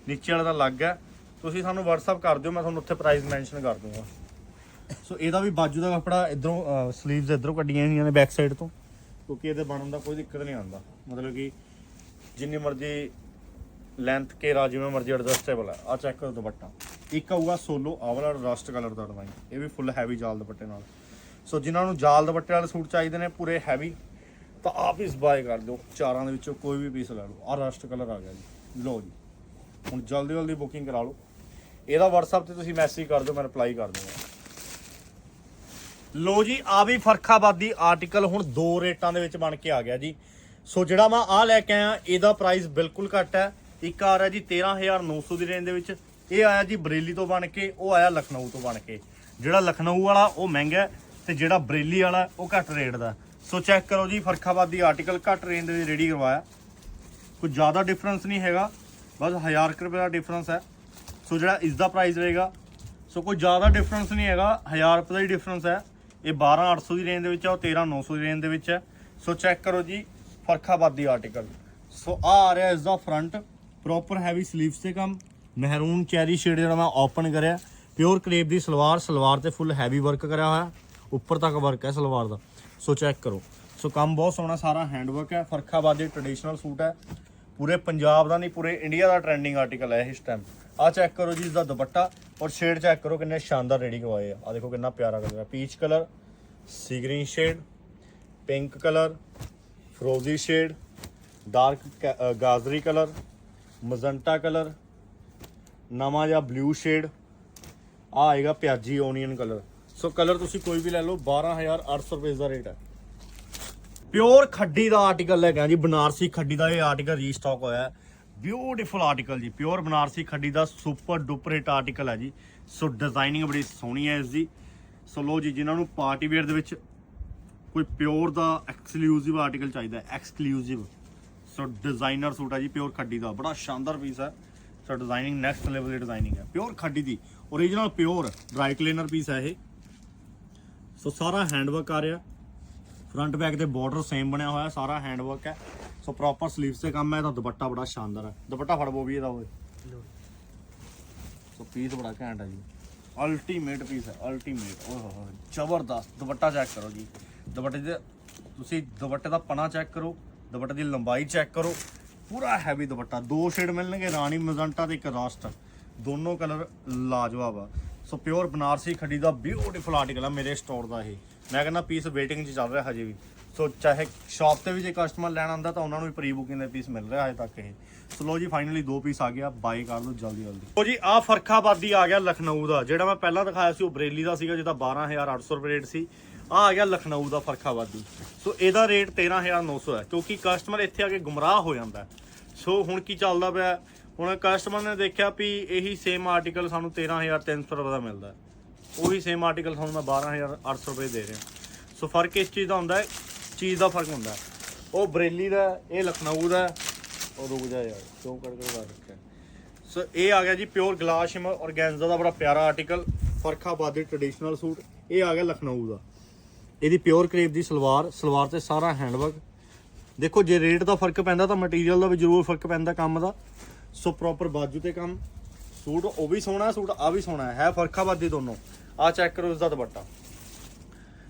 ਨੀਚੇ ਵਾਲਾ ਤਾਂ ਅਲੱਗ ਹੈ। ਤੁਸੀਂ ਸਾਨੂੰ WhatsApp ਕਰ ਦਿਓ, ਮੈਂ ਤੁਹਾਨੂੰ ਉੱਥੇ ਪ੍ਰਾਈਸ ਮੈਂਸ਼ਨ ਕਰ ਦੂੰਗਾ। ਸੋ ਇਹਦਾ ਵੀ ਬਾਜੂ ਦਾ ਕੱਪੜਾ ਇਧਰੋਂ 슬ੀਵਸ ਇਧਰੋਂ ਕੱਢੀਆਂ ਹੋਈਆਂ ਨੇ ਬੈਕ ਸਾਈਡ ਤੋਂ, ਕਿਉਂਕਿ ਇਹਦੇ ਬਣਨ ਦਾ ਕੋਈ ਦਿੱਕਤ ਨਹੀਂ ਆਉਂਦਾ। ਮਤਲਬ ਕਿ ਜਿੰਨੀ ਮਰਜ਼ੀ ਲੈਂਥ ਘੇਰਾ ਜਿਵੇਂ ਮਰਜ਼ੀ ਐਡਜਸਟੇਬਲ ਹੈ ਆ ਚੈੱਕ ਕਰੋ ਦੁਪੱਟਾ। ਇੱਕ ਆਊਗਾ ਸੋਲੋ ਆਹ ਰਸਟ ਕਲਰ ਦਾ ਡਿਜ਼ਾਈਨ ਇਹ ਵੀ ਫੁੱਲ ਹੈਵੀ ਜਾਲ ਦੁਪੱਟੇ ਨਾਲ। ਸੋ ਜਿਨ੍ਹਾਂ ਨੂੰ ਜਾਲ ਦੁਪੱਟੇ ਵਾਲੇ ਸੂਟ ਚਾਹੀਦੇ ਨੇ, ਪੂਰੇ ਹੈਵੀ ਤਾਂ ਆਪ ਪੀਸ ਬਾਏ ਕਰ ਦਿਓ। ਚਾਰਾਂ ਦੇ ਵਿੱਚੋਂ ਕੋਈ ਵੀ ਪੀਸ ਲੈ ਲਓ ਆ ਰਸਟ ਕਲਰ ਆ ਗਿਆ ਜੀ। ਲਓ ਜੀ। ਹੁਣ ਜਲਦੀ ਜਲਦੀ ਬੁਕਿੰਗ ਕਰਾ ਲਓ। ਇਹਦਾ WhatsApp ਤੇ ਤੁਸੀਂ ਮੈਸੇਜ ਕਰ ਦਿਓ, ਮੈਂ ਰਿਪਲਾਈ ਕਰ ਦੂੰਗਾ ਲੋ ਜੀ, ਆ ਵੀ ਫਰਖਾਬਾਦੀ ਆਰਟੀਕਲ ਹੁਣ ਦੋ ਰੇਟਾਂ ਦੇ ਵਿੱਚ ਬਣ ਕੇ ਆ ਗਿਆ ਜੀ। ਸੋ ਜਿਹੜਾ ਮੈਂ ਆ ਲੈ ਕੇ ਆਇਆ, ਇਹਦਾ ਪ੍ਰਾਈਸ ਬਿਲਕੁਲ ਘੱਟ ਹੈ। ਇੱਕ ਆ ਰਿਹਾ ਜੀ 13900 ਦੀ ਰੇਂਜ ਦੇ ਵਿੱਚ। ਇਹ ਆਇਆ ਜੀ ਬਰੇਲੀ ਤੋਂ ਬਣ ਕੇ, ਉਹ ਆਇਆ ਲਖਨਊ ਤੋਂ ਬਣ ਕੇ। ਜਿਹੜਾ ਲਖਨਊ ਵਾਲਾ, ਉਹ ਮਹਿੰਗਾ ਹੈ ਤੇ ਜਿਹੜਾ ਬਰੇਲੀ ਵਾਲਾ, ਉਹ ਘੱਟ ਰੇਟ ਦਾ ਸੋ ਚੈੱਕ ਕਰੋ ਜੀ, ਫਰਖਾਬਾਦੀ ਆਰਟੀਕਲ ਘੱਟ ਰੇਂਜ ਦੇ ਵਿੱਚ ਰੈਡੀ ਕਰਵਾਇਆ। ਕੋਈ ਜ਼ਿਆਦਾ ਡਿਫਰੈਂਸ ਨਹੀਂ ਹੈਗਾ। ਬਸ 1000 ਕੁ ਰੁਪਏ ਦਾ ਡਿਫਰੈਂਸ ਹੈ। ਸੋ ਜਿਹੜਾ ਇਸ ਦਾ ਪ੍ਰਾਈਸ ਰਹੇਗਾ, ਸੋ ਕੋਈ ਜ਼ਿਆਦਾ ਡਿਫਰੈਂਸ ਨਹੀਂ ਹੈਗਾ 1000 ਰੁਪਏ ਦਾ ਹੀ ਡਿਫਰੈਂਸ ਹੈ। ਇਹ 12800 ਦੀ ਰੇਂਜ ਦੇ ਵਿੱਚ ਹੈ, ਉਹ 13900 ਦੀ ਰੇਂਜ ਦੇ ਵਿੱਚ ਹੈ। ਸੋ ਚੈੱਕ ਕਰੋ ਜੀ, ਫਰਖਾਬਾਦੀ ਆਰਟੀਕਲ ਸੋ ਆ ਆ ਰਿਹਾ ਇਸ ਦਾ ਫਰੰਟ ਪ੍ਰੋਪਰ ਹੈਵੀ 슬ੀਵਸ ਤੇ ਕੰਮ। ਮਹਿਰੂਨ ਚੈਰੀ ਸ਼ੇਡ ਜਿਹੜਾ ਮੈਂ ਓਪਨ ਕਰਿਆ। ਪਿਓਰ ਕਰੇਪ ਦੀ ਸਲਵਾਰ ਸਲਵਾਰ ਤੇ ਫੁੱਲ ਹੈਵੀ ਵਰਕ ਕਰਿਆ ਹੋਇਆ। ਉੱਪਰ ਤੱਕ ਵਰਕ ਹੈ ਸਲਵਾਰ ਦਾ। ਸੋ ਚੈੱਕ ਕਰੋ। ਸੋ ਕੰਮ ਬਹੁਤ ਸੋਹਣਾ, ਸਾਰਾ ਹੈਂਡ ਵਰਕ ਹੈ। ਫਰਖਾਬਾਦੀ ਟ੍ਰੈਡੀਸ਼ਨਲ ਸੂਟ ਹੈ। ਪੂਰੇ ਪੰਜਾਬ ਦਾ ਨਹੀਂ, ਪੂਰੇ ਇੰਡੀਆ ਦਾ ਟ੍ਰੈਂਡਿੰਗ ਆਰਟੀਕਲ ਹੈ ਇਸ ਟਾਈਮ ਆ ਚੈੱਕ ਕਰੋ ਜੀ ਇਸ ਦਾ ਦੁਪੱਟਾ ਔਰ ਸ਼ੇਡ ਚੈੱਕ ਕਰੋ ਕਿੰਨੇ ਸ਼ਾਨਦਾਰ ਰੈਡੀ ਕਰਵਾਏ ਆ। ਆ ਦੇਖੋ ਕਿੰਨਾ ਪਿਆਰਾ ਕਲਰ ਹੈ peach colour sea green shade pink colour ਫਰੋਜ਼ੀ shade dark ਗਾਜ਼ਰੀ ਕਲਰ ਮਜ਼ੰਟਾ ਕਲਰ ਨਵਾਂ ਜਿਹਾ ਬਲੂ ਸ਼ੇਡ ਆ ਆਏਗਾ ਪਿਆਜੀ ਓਨੀਅਨ ਕਲਰ ਸੋ ਕਲਰ ਤੁਸੀਂ ਕੋਈ ਵੀ ਲੈ ਲਓ 12800 ਰੁਪਏ ਦਾ ਰੇਟ ਹੈ ਪਿਓਰ ਖੱਡੀ ਦਾ ਆਰਟੀਕਲ ਲੈ ਕੇ ਆਇਆ ਜੀ, ਬਨਾਰਸੀ ਖੱਡੀ ਦਾ ਇਹ ਆਰਟੀਕਲ ਰੀਸਟਾਕ ਹੋਇਆ ਹੈ। ਬਿਊਟੀਫੁਲ ਆਰਟੀਕਲ ਜੀ ਪਿਓਰ ਬਨਾਰਸੀ ਖੱਡੀ ਦਾ ਸੁਪਰ ਡੁਪਰ ਹਿੱਟ ਆਰਟੀਕਲ ਹੈ ਜੀ। ਸੋ ਡਿਜ਼ਾਈਨਿੰਗ ਬੜੀ ਸੋਹਣੀ ਹੈ ਇਸ ਦੀ। ਸੋ ਲੋ ਜੀ, ਜਿਨ੍ਹਾਂ ਨੂੰ ਪਾਰਟੀ ਵੇਅਰ ਦੇ ਵਿੱਚ ਕੋਈ ਪਿਓਰ ਦਾ ਐਕਸਕਲੂਸਿਵ ਆਰਟੀਕਲ ਚਾਹੀਦਾ ਐਕਸਕਲੂਸਿਵ ਸੋ ਡਿਜ਼ਾਈਨਰ ਸੂਟ ਹੈ ਜੀ ਪਿਓਰ ਖੱਡੀ ਦਾ। ਬੜਾ ਸ਼ਾਨਦਾਰ ਪੀਸ ਹੈ। ਸੋ ਡਿਜ਼ਾਈਨਿੰਗ ਨੈਕਸਟ ਲੈਵਲ ਦੀ ਡਿਜ਼ਾਈਨਿੰਗ ਹੈ। ਪਿਓਰ ਖੱਡੀ ਦੀ origignal pure dry cleaner piece ਹੈ ਇਹ। ਸੋ ਸਾਰਾ ਹੈਂਡਵਰਕ ਆ ਰਿਹਾ। ਫਰੰਟ ਬੈਕ ਤੇ ਬਾਰਡਰ ਸੇਮ ਬਣਿਆ ਹੋਇਆ ਸਾਰਾ ਹੈਂਡ ਵਰਕ ਹੈ। ਸੋ ਪ੍ਰੋਪਰ 슬ੀਵਸ ਤੇ ਕੰਮ ਹੈ ਇਹਦਾ ਦੁਪੱਟਾ ਬੜਾ ਸ਼ਾਨਦਾਰ ਹੈ। ਦੁਪੱਟਾ ਫੜਵੋ ਵੀ ਇਹਦਾ ਓਏ। ਸੋ ਪੀਸ ਬੜਾ ਘੈਂਟ ਹੈ ਜੀ। ਅਲਟੀਮੇਟ ਪੀਸ ਹੈ ਅਲਟੀਮੇਟ ਓਹ ਹੋ ਹੋ ਜ਼ਬਰਦਸਤ। ਦੁਪੱਟਾ ਚੈੱਕ ਕਰੋ ਜੀ। ਦੁਪੱਟੇ ਦੇ ਤੁਸੀਂ ਦੁਪੱਟੇ ਦਾ ਪਨਾ ਚੈੱਕ ਕਰੋ ਦੁਪੱਟੇ ਦੀ ਲੰਬਾਈ ਚੈੱਕ ਕਰੋ। ਪੂਰਾ ਹੈਵੀ ਦੁਪੱਟਾ। ਦੋ ਸ਼ੇਡ ਮਿਲਣਗੇ ਰਾਣੀ ਮਜ਼ੰਟਾ ਤੇ ਇੱਕ ਰਾਸਟ ਦੋਨੋਂ ਕਲਰ ਲਾਜਵਾਬ ਆ। ਸੋ ਪਿਓਰ ਬਨਾਰਸੀ ਖੱਡੀ ਦਾ ਬਿਊਟੀਫੁਲ ਆਰਟੀਕਲ ਆ ਮੇਰੇ ਸਟੋਰ ਦਾ ਇਹ। ਮੈਂ ਕਹਿੰਦਾ ਪੀਸ ਵੇਟਿੰਗ 'ਚ ਚੱਲ ਰਿਹਾ ਹਜੇ ਵੀ। ਸੋ ਚਾਹੇ ਸ਼ਾਪ ਤੇ ਵੀ ਜੇ ਕਸਟਮਰ ਲੈਣ ਆਉਂਦਾ ਤਾਂ ਉਹਨਾਂ ਨੂੰ ਵੀ ਪ੍ਰੀ ਬੁਕਿੰਗ ਦੇ ਪੀਸ ਮਿਲ ਰਿਹਾ ਹਜੇ ਤੱਕ ਇਹ। ਸੋ ਲੋ ਜੀ ਫਾਈਨਲੀ ਦੋ ਪੀਸ ਆ ਗਿਆ ਬਾਈ ਕਰ ਲਓ ਜਲਦੀ ਜਲਦੀ। ਲੋ ਜੀ ਆ ਫਰਖਾਬਾਦੀ ਆ ਗਿਆ ਲਖਨਊ ਦਾ। ਜਿਹੜਾ ਮੈਂ ਪਹਿਲਾਂ ਦਿਖਾਇਆ ਸੀ ਉਹ ਬਰੇਲੀ ਦਾ ਸੀਗਾ, ਜਿਹਦਾ 12800 ਰੁਪਏ ਰੇਟ ਸੀ। ਆ ਆ ਗਿਆ ਲਖਨਊ ਦਾ ਫਰਖਾਬਾਦੀ। ਸੋ ਇਹਦਾ ਰੇਟ 13900 ਹੈ, ਕਿਉਂਕਿ ਕਸਟਮਰ ਇੱਥੇ ਆ ਕੇ ਗੁੰਮਰਾਹ ਹੋ ਜਾਂਦਾ ਸੋ ਹੁਣ ਕੀ ਚੱਲਦਾ ਪਿਆ? ਹੁਣ ਕਸਟਮਰ ਨੇ ਦੇਖਿਆ ਵੀ ਇਹੀ ਸੇਮ ਆਰਟੀਕਲ ਸਾਨੂੰ 13300 ਰੁਪਏ ਦਾ ਮਿਲਦਾ ਉਹੀ ਸੇਮ ਆਰਟੀਕਲ ਤੁਹਾਨੂੰ ਮੈਂ 12800 ਰੁਪਏ ਦੇ ਰਿਹਾ। ਸੋ ਫ਼ਰਕ ਇਸ ਚੀਜ਼ ਦਾ ਹੁੰਦਾ ਹੈ, ਚੀਜ਼ ਦਾ ਫ਼ਰਕ ਹੁੰਦਾ ਉਹ ਬਰੇਲੀ ਦਾ ਇਹ ਲਖਨਊ ਦਾ ਉਹ ਰੁਕ ਜਾ ਯਾਰ, ਕਿਉਂ ਕੜ ਕੜ ਕਰ ਰੱਖਿਆ? ਸੋ ਇਹ ਆ ਗਿਆ ਜੀ ਪਿਓਰ ਗਲਾਸ ਸ਼ਿਮਰ ਔਰਗੈਂਜ਼ਾ ਦਾ ਬੜਾ ਪਿਆਰਾ ਆਰਟੀਕਲ ਫਰਖਾਬਾਦੀ ਟ੍ਰੈਡੀਸ਼ਨਲ ਸੂਟ, ਇਹ ਆ ਗਿਆ ਲਖਨਊ ਦਾ। ਇਹਦੀ ਪਿਓਰ ਕਰੇਪ ਦੀ ਸਲਵਾਰ ਸਲਵਾਰ ਤੇ ਸਾਰਾ ਹੈਂਡਵਰਕ ਦੇਖੋ, ਜੇ ਰੇਟ ਦਾ ਫ਼ਰਕ ਪੈਂਦਾ ਤਾਂ ਮਟੀਰੀਅਲ ਦਾ ਵੀ ਜ਼ਰੂਰ ਫ਼ਰਕ ਪੈਂਦਾ ਕੰਮ ਦਾ। ਸੋ ਪ੍ਰੋਪਰ ਬਾਜੂ ਤੇ ਕੰਮ। ਸੂਟ, ਉਹ ਵੀ ਸੋਹਣਾ ਸੂਟ ਆ ਵੀ ਸੋਹਣਾ ਹੈ। ਹੈ ਫਰਖਾਬਾਦੀ ਦੋਨੋਂ। ਆ ਚੈੱਕ ਕਰੋ ਇਸ ਦਾ ਦੁਪੱਟਾ।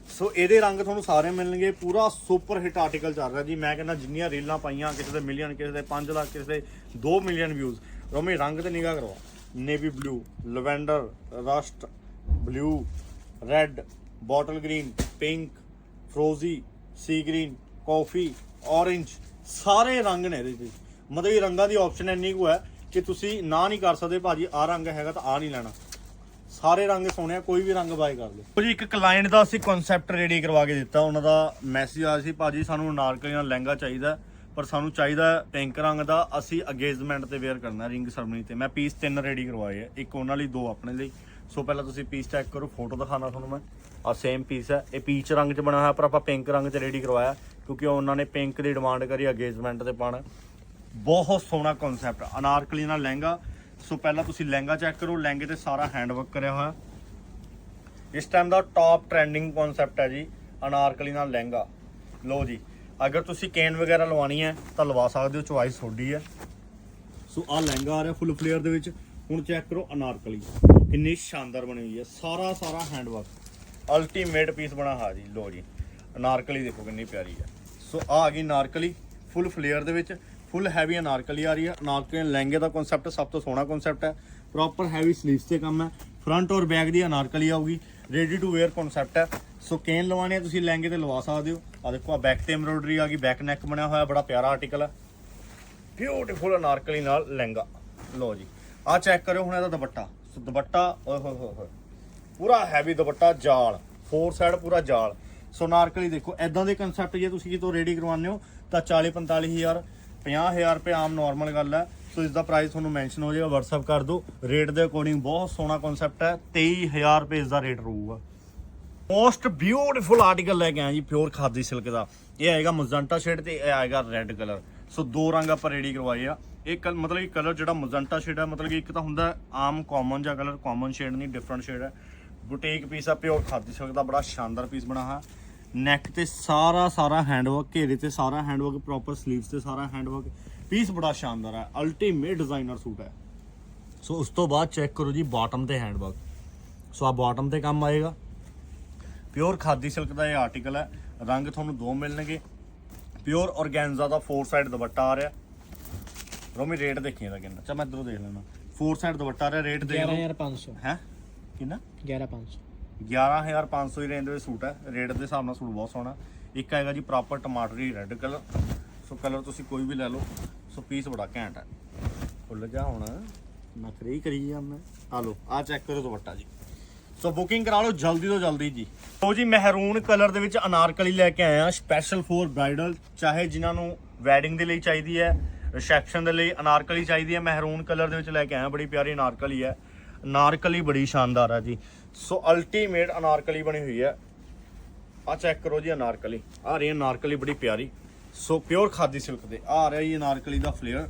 ਸੋ ਇਹਦੇ ਰੰਗ ਤੁਹਾਨੂੰ ਸਾਰੇ ਮਿਲਣਗੇ। ਪੂਰਾ ਸੁਪਰ ਹਿੱਟ ਆਰਟੀਕਲ ਚੱਲ ਰਿਹਾ ਜੀ। ਮੈਂ ਕਹਿੰਦਾ ਜਿੰਨੀਆਂ ਰੀਲਾਂ ਪਾਈਆਂ, ਕਿਸੇ ਦੇ ਮਿਲੀਅਨ ਕਿਸੇ ਦੇ 5 ਲੱਖ, ਕਿਸੇ ਦੇ 2 ਮਿਲੀਅਨ ਵਿਊਜ਼ ਰੋਮੀ, ਰੰਗ ਤੇ ਨਿਗਾਹ ਕਰਵਾ। Navy blue lavender rust blue red bottle green pink ਫਰੋਜ਼ੀ sea green coffee orange ਸਾਰੇ ਰੰਗ ਨੇ ਇਹਦੇ ਵਿੱਚ। ਮਤਲਬ ਇਹ ਰੰਗਾਂ ਦੀ ਆਪਸ਼ਨ ਇੰਨੀ ਕੁ ਹੈ ਕਿ ਤੁਸੀਂ ਨਾ ਨਹੀਂ ਕਰ ਸਕਦੇ ਭਾਜੀ ਆ ਰੰਗ ਹੈਗਾ ਤਾਂ ਆ ਨਹੀਂ ਲੈਣਾ। ਸਾਰੇ ਰੰਗ ਸੋਹਣੇ ਆ, ਕੋਈ ਵੀ ਰੰਗ ਬਾਏ ਕਰ ਲਓ। ਜੀ ਇੱਕ ਕਲਾਇੰਟ ਦਾ ਅਸੀਂ ਕਨਸੈਪਟ ਰੈਡੀ ਕਰਵਾ ਕੇ ਦਿੱਤਾ, ਉਹਨਾਂ ਦਾ ਮੈਸੇਜ ਆਇਆ ਸੀ, ਭਾਜੀ, ਸਾਨੂੰ ਨਾਰਕਲੀ ਨਾਲ ਲਹਿੰਗਾ ਚਾਹੀਦਾ, ਪਰ ਸਾਨੂੰ ਚਾਹੀਦਾ ਪਿੰਕ ਰੰਗ ਦਾ, ਅਸੀਂ ਅਗੇਜਮੈਂਟ ਤੇ ਵੇਅਰ ਕਰਨਾ ਰਿੰਗ ਸਰਮਨੀ ਤੇ। ਮੈਂ ਪੀਸ ਤਿੰਨ ਰੈਡੀ ਕਰਵਾਏ ਆ, ਇੱਕ ਉਹਨਾਂ ਲਈ, ਦੋ ਆਪਣੇ ਲਈ। ਸੋ ਪਹਿਲਾਂ ਤੁਸੀਂ ਪੀਸ ਚੈੱਕ ਕਰੋ ਫੋਟੋ ਦਿਖਾਣਾ ਤੁਹਾਨੂੰ ਮੈਂ। ਆ ਸੇਮ ਪੀਸ ਹੈ ਇਹ ਪੀਚ ਰੰਗ 'ਚ ਬਣਿਆ ਹੋਇਆ, ਪਰ ਆਪਾਂ ਪਿੰਕ ਰੰਗ 'ਚ ਰੈਡੀ ਕਰਵਾਇਆ, ਕਿਉਂਕਿ ਉਹਨਾਂ ਨੇ ਪਿੰਕ ਦੀ ਡਿਮਾਂਡ ਕਰੀ ਅਗੇਜਮੈਂਟ ਤੇ ਪਾਣਾ ਬਹੁਤ ਸੋਹਣਾ ਕਨਸੈਪਟ ਅਨਾਰਕਲੀ ਨਾਲ ਲਹਿੰਗਾ। ਸੋ ਪਹਿਲਾਂ ਤੁਸੀਂ ਲਹਿੰਗਾ ਚੈੱਕ ਕਰੋ। ਲਹਿੰਗੇ ਤੇ ਸਾਰਾ ਹੈਂਡ ਵਰਕ ਕਰਿਆ ਹੋਇਆ। ਇਸ ਟਾਈਮ ਦਾ ਟਾਪ ਟ੍ਰੈਂਡਿੰਗ ਕਨਸੈਪਟ ਹੈ ਜੀ, ਅਨਾਰਕਲੀ ਨਾਲ ਲਹਿੰਗਾ। ਲਓ ਜੀ, ਅਗਰ ਤੁਸੀਂ ਕੇਨ ਵਗੈਰਾ ਲਵਾਣੀ ਹੈ, ਤਾਂ ਲਵਾ ਸਕਦੇ ਹੋ, ਚੁਆਇਸ ਤੁਹਾਡੀ ਹੈ। ਸੋ ਆ ਲਹਿੰਗਾ ਆ ਰਿਹਾ ਫੁੱਲ ਫਲੇਅਰ ਦੇ ਵਿੱਚ। ਹੁਣ ਚੈੱਕ ਕਰੋ ਅਨਾਰਕਲੀ। ਕਿੰਨੀ ਸ਼ਾਨਦਾਰ ਬਣੀ ਹੋਈ ਹੈ। ਸਾਰਾ ਸਾਰਾ ਹੈਂਡਵਰਕ ਅਲਟੀਮੇਟ ਪੀਸ ਬਣਾ ਹਾ ਜੀ। ਲੋ ਜੀ, ਅਨਾਰਕਲੀ ਦੇਖੋ ਕਿੰਨੀ ਪਿਆਰੀ ਹੈ। ਸੋ ਆ ਆ ਗਈ ਅਨਾਰਕਲੀ ਫੁੱਲ ਫਲੇਅਰ ਦੇ ਵਿੱਚ। ਫੁੱਲ ਹੈਵੀ ਅਨਾਰਕਲੀ ਆ ਰਹੀ ਹੈ ਅਨਾਰਕਲੀ ਲਹਿੰਗੇ ਦਾ ਕਨਸੈਪਟ ਸਭ ਤੋਂ ਸੋਹਣਾ ਕਨਸੈਪਟ ਹੈ। ਪ੍ਰੋਪਰ ਹੈਵੀ ਸਲੀਵਸ ਤੇ ਕੰਮ ਹੈ। ਫਰੰਟ ਔਰ ਬੈਕ ਦੀ ਅਨਾਰਕਲੀ ਆਊਗੀ। ਰੈਡੀ ਟੂ ਵੇਅਰ ਕਨਸੈਪਟ ਹੈ। ਸੋ ਕੇਨ ਲਵਾਣੇ ਆ, ਤੁਸੀਂ ਲਹਿੰਗੇ ਤੇ ਲਵਾ ਸਕਦੇ ਹੋ। ਆ ਦੇਖੋ ਆ ਬੈਕ ਤੇ ਐਮਬ੍ਰੋਇਡਰੀ ਆ ਗਈ। ਬੈਕ ਨੈਕ ਬਣਿਆ ਹੋਇਆ, ਬੜਾ ਪਿਆਰਾ ਆਰਟੀਕਲ ਹੈ। ਬਿਊਟੀਫੁਲ ਅਨਾਰਕਲੀ ਨਾਲ ਲਹਿੰਗਾ। ਲਓ ਜੀ। ਆ ਚੈੱਕ ਕਰਿਓ ਹੁਣ ਇਹਦਾ ਦੁਪੱਟਾ। ਸੋ ਦੁਪੱਟਾ, ਓਏ ਹੋਏ ਹੋਏ ਪੂਰਾ ਹੈਵੀ ਦੁਪੱਟਾ, ਜਾਲ। ਫੋਰ ਸਾਈਡ ਪੂਰਾ ਜਾਲ। ਸੋ ਅਨਾਰਕਲੀ ਦੇਖੋ ਐਦਾਂ ਦੇ ਕਨਸੈਪਟ ਜੇ ਤੁਸੀਂ ਕਿਤੋਂ ਰੈਡੀ ਕਰਵਾਉਂਦੇ ਹੋ, ਤਾਂ 40 45000 50000 ਰੁਪਏ ਆਮ ਨਾਰਮਲ ਗੱਲ ਹੈ। ਸੋ ਇਸ ਦਾ ਪ੍ਰਾਈਸ ਤੁਹਾਨੂੰ ਮੈਂਸ਼ਨ ਹੋ ਜਾਏਗਾ, WhatsApp ਕਰ ਦਿਓ। ਰੇਟ ਦੇ ਅਕੋਰਡਿੰਗ ਬਹੁਤ ਸੋਹਣਾ ਕਨਸੈਪਟ ਹੈ। 23000 ਰੁਪਏ ਇਸ ਦਾ ਰੇਟ ਰਹੂਗਾ। ਮੋਸਟ ਬਿਊਟੀਫੁਲ ਆਰਟੀਕਲ ਲੈ ਕੇ ਆਇਆ ਜੀ ਪਿਓਰ ਖਾਦੀ ਸਿਲਕ ਦਾ। ਇਹ ਆਏਗਾ ਮਜ਼ੰਟਾ ਸ਼ੇਡ ਤੇ ਇਹ ਆਏਗਾ ਰੈੱਡ ਕਲਰ ਸੋ ਦੋ ਰੰਗ ਆਪਾਂ ਰੈਡੀ ਕਰਵਾਏ ਆ। ਇਹ ਕਲ, ਮਤਲਬ ਕਿ ਕਲਰ ਜਿਹੜਾ ਮਜ਼ੰਟਾ ਸ਼ੇਡ ਹੈ, ਮਤਲਬ ਕਿ ਇੱਕ ਤਾਂ ਹੁੰਦਾ ਆਮ ਕਾਮਨ ਜਿਹਾ ਕਲਰ ਕਾਮਨ ਸ਼ੇਡ ਨਹੀਂ ਡਿਫਰੈਂਟ ਸ਼ੇਡ ਹੈ। ਬੁਟੇਕ ਪੀਸ ਆ ਪਿਓਰ ਖਾਦੀ ਸਿਲਕ ਦਾ, ਬੜਾ ਸ਼ਾਨਦਾਰ ਪੀਸ ਬਣਾ ਹੈ ਨੈਕ ਤੇ ਸਾਰਾ ਸਾਰਾ ਹੈਂਡਵਰਕ ਘੇਰੇ ਤੇ ਸਾਰਾ ਹੈਂਡਵਰਕ ਪ੍ਰੋਪਰ ਸਲੀਵਸ ਤੇ ਸਾਰਾ ਹੈਂਡਵਰਕ ਪੀਸ ਬੜਾ ਸ਼ਾਨਦਾਰ ਹੈ ਅਲਟੀਮੇਟ ਡਿਜ਼ਾਈਨਰ ਸੂਟ ਹੈ। ਸੋ ਉਸ ਤੋਂ ਬਾਅਦ ਚੈੱਕ ਕਰੋ ਜੀ ਬਾਟਮ ਤੇ ਹੈਂਡਵਰਕ ਸੋ ਆ ਬਾਟਮ ਤੇ ਕੰਮ ਆਏਗਾ। ਪਿਓਰ ਖਾਦੀ ਸਿਲਕ ਦਾ ਇਹ ਆਰਟੀਕਲ ਹੈ ਰੰਗ ਤੁਹਾਨੂੰ ਦੋ ਮਿਲਣਗੇ। ਪਿਓਰ ਔਰਗੈਂਜ਼ਾ ਦਾ ਫੋਰ ਸਾਈਡ ਦੁਪੱਟਾ ਆ ਰਿਹਾ। ਰੋਮੀ ਰੇਟ ਦੇਖੀ ਇਹਦਾ ਕਿੰਨਾ? ਚਾ ਮੈਂ ਇਧਰੋਂ ਦੇਖ ਲੈਣਾ ਫੋਰ ਸਾਈਡ ਦੁਪੱਟਾ ਆ ਰਿਹਾ ਰੇਟ ਦੇਖ ਲਓ। 11500 ਹੈ? ਕਿੰਨਾ? 11500 11500 ਦੀ ਰੇਂਜ ਦੇ ਵਿੱਚ ਸੂਟ ਹੈ। ਰੇਟ ਦੇ ਹਿਸਾਬ ਨਾਲ ਸੂਟ ਬਹੁਤ ਸੋਹਣਾ ਇੱਕ ਹੈਗਾ ਜੀ ਪ੍ਰੋਪਰ ਟਮਾਟਰੀ ਰੈੱਡ ਕਲਰ ਸੋ ਕਲਰ ਤੁਸੀਂ ਕੋਈ ਵੀ ਲੈ ਲਓ। ਸੋ ਪੀਸ ਬੜਾ ਘੈਂਟ ਹੈ। ਖੁੱਲ ਜਾ ਹੁਣ। ਨਖਰੇ ਹੀ ਕਰੀ ਜਾਂਦਾ। ਆ ਲਓ, ਆ ਚੈੱਕ ਕਰੋ ਦੁਪੱਟਾ ਜੀ। ਸੋ ਬੁਕਿੰਗ ਕਰਾ ਲਓ ਜਲਦੀ ਤੋਂ ਜਲਦੀ ਜੀ। ਸੋ ਜੀ, ਮਹਿਰੂਨ ਕਲਰ ਦੇ ਵਿੱਚ ਅਨਾਰਕਲੀ ਲੈ ਕੇ ਆਇਆ ਸਪੈਸ਼ਲ ਫੋਰ ਬ੍ਰਾਈਡਲ ਚਾਹੇ ਜਿਨ੍ਹਾਂ ਨੂੰ ਵੈਡਿੰਗ ਦੇ ਲਈ ਚਾਹੀਦੀ ਹੈ ਰਿਸੈਪਸ਼ਨ ਦੇ ਲਈ ਅਨਾਰਕਲੀ ਚਾਹੀਦੀ ਹੈ, ਮਹਿਰੂਨ ਕਲਰ ਦੇ ਵਿੱਚ ਲੈ ਕੇ ਆਇਆ ਬੜੀ ਪਿਆਰੀ ਅਨਾਰਕਲੀ ਹੈ। ਅਨਾਰਕਲੀ ਬੜੀ ਸ਼ਾਨਦਾਰ ਹੈ ਜੀ। ਸੋ ਅਲਟੀਮੇਟ ਅਨਾਰਕਲੀ ਬਣੀ ਹੋਈ ਹੈ। ਆ ਚੈੱਕ ਕਰੋ ਜੀ ਅਨਾਰਕਲੀ। ਆ ਰਹੀ ਹੈ ਅਨਾਰਕਲੀ ਬੜੀ ਪਿਆਰੀ। ਸੋ ਪਿਓਰ ਖਾਦੀ ਸਿਲਕ ਦੇ। ਆ ਰਿਹਾ ਜੀ ਅਨਾਰਕਲੀ ਦਾ ਫਲੇਅਰ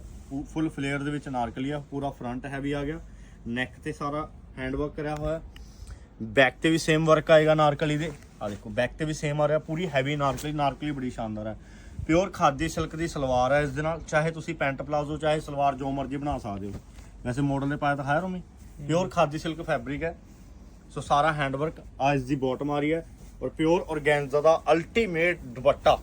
ਫੁੱਲ ਫਲੇਅਰ ਦੇ ਵਿੱਚ ਅਨਾਰਕਲੀ ਆ, ਪੂਰਾ ਫਰੰਟ ਹੈਵੀ ਆ ਗਿਆ। ਨੈਕ ਤੇ ਸਾਰਾ ਹੈਂਡ ਵਰਕ ਕਰਿਆ ਹੋਇਆ। ਬੈਕ ਤੇ ਵੀ ਸੇਮ ਵਰਕ ਆਏਗਾ ਨਾਰਕਲੀ ਦੇ। ਆ ਦੇਖੋ ਬੈਕ ਤੇ ਵੀ ਸੇਮ ਆ ਰਿਹਾ, ਪੂਰੀ ਹੈਵੀ ਨਾਰਕਲੀ ਨਾਰਕਲੀ ਬੜੀ ਸ਼ਾਨਦਾਰ ਹੈ। ਪਿਓਰ ਖਾਦੀ ਸਿਲਕ ਦੀ ਸਲਵਾਰ ਹੈ ਇਸ ਦੇ ਨਾਲ। ਚਾਹੇ ਤੁਸੀਂ ਪੈਂਟ ਪਲਾਜ਼ੋ, ਚਾਹੇ ਸਲਵਾਰ ਜੋ ਮਰਜ਼ੀ ਬਣਾ ਸਕਦੇ ਹੋ। ਵੈਸੇ ਮਾਡਲ ਦੇ ਪਾਇਆ ਤਾਂ ਹੈ ਰੋਮੀ। ਪਿਓਰ ਖਾਦੀ ਸਿਲਕ ਫੈਬਰਿਕ ਹੈ। ਸੋ ਸਾਰਾ ਹੈਂਡ ਵਰਕ ਆ ਇਸ ਦੀ ਬਾਟਮ ਆ ਰਹੀ ਹੈ ਔਰ ਪਿਓਰ ਔਰਗੈਂਜ਼ਾ ਦਾ ਅਲਟੀਮੇਟ ਦੁਪੱਟਾ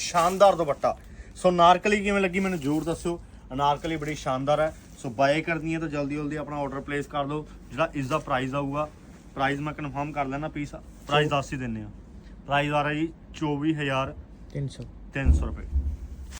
ਸ਼ਾਨਦਾਰ ਦੁਪੱਟਾ। ਸੋ ਨਾਰਕਲੀ ਕਿਵੇਂ ਲੱਗੀ ਮੈਨੂੰ ਜ਼ਰੂਰ ਦੱਸਿਓ। ਅਨਾਰਕਲੀ ਬੜੀ ਸ਼ਾਨਦਾਰ ਹੈ। ਸੋ ਬਾਏ ਕਰਨੀ ਹੈ ਤਾਂ ਜਲਦੀ ਜਲਦੀ ਆਪਣਾ ਆਰਡਰ ਪਲੇਸ ਕਰ ਦਿਓ। ਜਿਹੜਾ ਇਸ ਦਾ ਪ੍ਰਾਈਸ ਆਊਗਾ ਪ੍ਰਾਈਸ ਮੈਂ ਕਨਫਰਮ ਕਰ ਲੈਣਾ ਪੀਸ ਪ੍ਰਾਈਸ ਦੱਸ ਹੀ ਦਿੰਨੇ ਆ। ਪ੍ਰਾਈਸ ਆ ਰਿਹਾ ਜੀ 24300 300 300 ਰੁਪਏ।